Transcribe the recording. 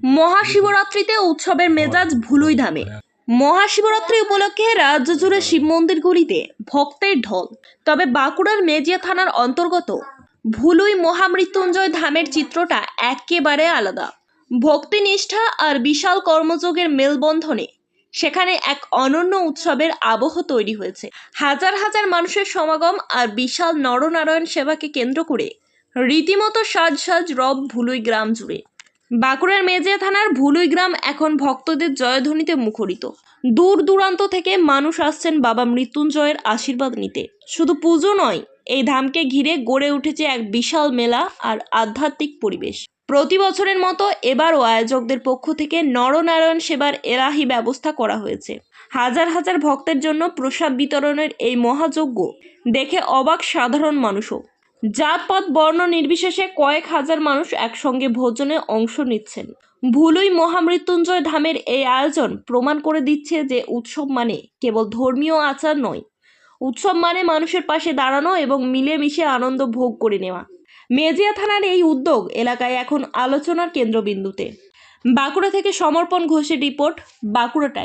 মহাশিবরাত্রিতে উৎসবের মেজাজ ভুলুই ধামে। মহাশিবরাত্রি উপলক্ষে রাজ্য জুড়ে শিব মন্দিরগুলিতে ভক্তের ঢল। তবে বাঁকুড়ার মেজিয়া থানার অন্তর্গত ভুলুই মহামৃত্যুঞ্জয় ধামের চিত্রটা একেবারে আলাদা। ভক্তি নিষ্ঠা আর বিশাল কর্মযোগের মেলবন্ধনে সেখানে এক অনন্য উৎসবের আবহ তৈরি হয়েছে। হাজার হাজার মানুষের সমাগম আর বিশাল নরনারায়ণ সেবাকে কেন্দ্র করে রীতিমতো সাজ সাজ রব ভুলুই গ্রাম জুড়ে। বাঁকুড়ার মেজিয়া থানার ভুলুই গ্রাম এখন ভক্তদের জয়ধ্বনিতে মুখরিত। দূর দূরান্ত থেকে মানুষ আসছেন বাবা মৃত্যুঞ্জয়ের আশীর্বাদ নিতে। শুধু পুজো নয়, এই ধামকে ঘিরে গড়ে উঠেছে এক বিশাল মেলা আর আধ্যাত্মিক পরিবেশ। প্রতি বছরের মতো এবারও আয়োজকদের পক্ষ থেকে নরনারায়ণ সেবার এরাহি ব্যবস্থা করা হয়েছে। হাজার হাজার ভক্তের জন্য প্রসাদ বিতরণের এই মহাযজ্ঞ দেখে অবাক সাধারণ মানুষও। জাতপাত বর্ণ নির্বিশেষে কয়েক হাজার মানুষ একসঙ্গে ভোজনে অংশ নিচ্ছেন। ভুলুই মহামৃত্যুঞ্জয় ধামের এই আয়োজন প্রমাণ করে দিচ্ছে যে উৎসব মানে কেবল ধর্মীয় আচার নয়। উৎসব মানে মানুষের পাশে দাঁড়ানো এবং মিলেমিশে আনন্দ ভোগ করে নেওয়া। মেজিয়া থানার এই উদ্যোগ এলাকায় এখন আলোচনার কেন্দ্রবিন্দুতে। বাঁকুড়া থেকে সমর্পণ ঘোষের রিপোর্ট, বাঁকুড়া টাইম